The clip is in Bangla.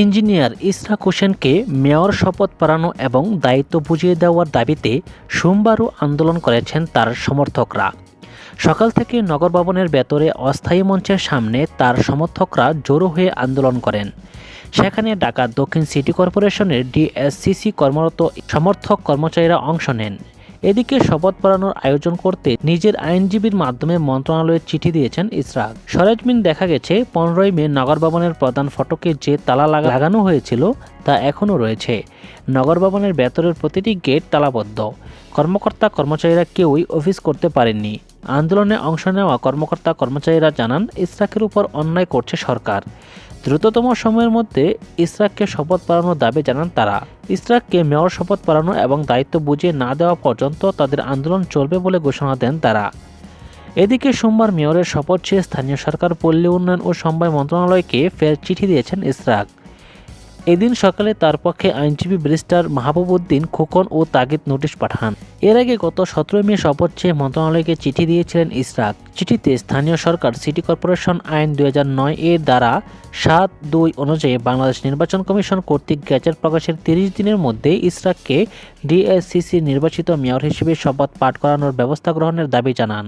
ইঞ্জিনিয়ার ইসরাক হোসেনকে মেয়র শপথ পড়ানো এবং দায়িত্ব বুঝিয়ে দেওয়ার দাবিতে সোমবারও আন্দোলন করেছেন তার সমর্থকরা। সকাল থেকে নগর ভবনের ভেতরে অস্থায়ী মঞ্চের সামনে তার সমর্থকরা জড়ো হয়ে আন্দোলন করেন। সেখানে ঢাকা দক্ষিণ সিটি কর্পোরেশনের ডিএসসিসি কর্মরত সমর্থক কর্মচারীরা অংশ নেন। এদিকে শপথ পড়ানোর আয়োজন করতে নিজের আইনজীবীর মাধ্যমে মন্ত্রণালয়ে চিঠি দিয়েছেন ইসরাক। সরেজমিন দেখা গেছে, পনেরোই মে নগর ভবনের প্রধান ফটকে যে তালা লাগানো হয়েছিল, তা এখনও রয়েছে। নগর ভবনের ভেতরের প্রতিটি গেট তালাবদ্ধ। কর্মকর্তা কর্মচারীরা কেউই অফিস করতে পারেননি। আন্দোলনে অংশ নেওয়া কর্মকর্তা কর্মচারীরা জানান, ইসরাকের উপর অন্যায় করছে সরকার। দ্রুততম সময়ের মধ্যে ইসরাককে শপথ পালানোর দাবি জানান তারা। ইসরাককে মেয়র শপথ পালানো এবং দায়িত্ব বুঝিয়ে না দেওয়া পর্যন্ত তাদের আন্দোলন চলবে বলে ঘোষণা দেন তারা। এদিকে সোমবার মেয়রের শপথ চেয়ে স্থানীয় সরকার, পল্লী উন্নয়ন ও সমবায় মন্ত্রণালয়কে ফের চিঠি দিয়েছেন ইসরাক। এদিন সকালে তার পক্ষে আইনজীবী ব্যারিস্টার মাহবুবউদ্দিন খোকন ও তাগিদ নোটিশ পাঠান। এর আগে গত সতেরোই মে শপথ চেয়ে মন্ত্রণালয়কে চিঠি দিয়েছিলেন ইসরাক চিঠিতে স্থানীয় সরকার, সিটি কর্পোরেশন আইন দুই এর দ্বারা সাত দুই অনুযায়ী বাংলাদেশ নির্বাচন কমিশন কর্তৃক গ্যাজেট প্রকাশের তিরিশ দিনের মধ্যে ইসরাককে ডিএসসিসি নির্বাচিত মেয়র হিসেবে শপথ পাঠ করানোর ব্যবস্থা গ্রহণের দাবি জানান।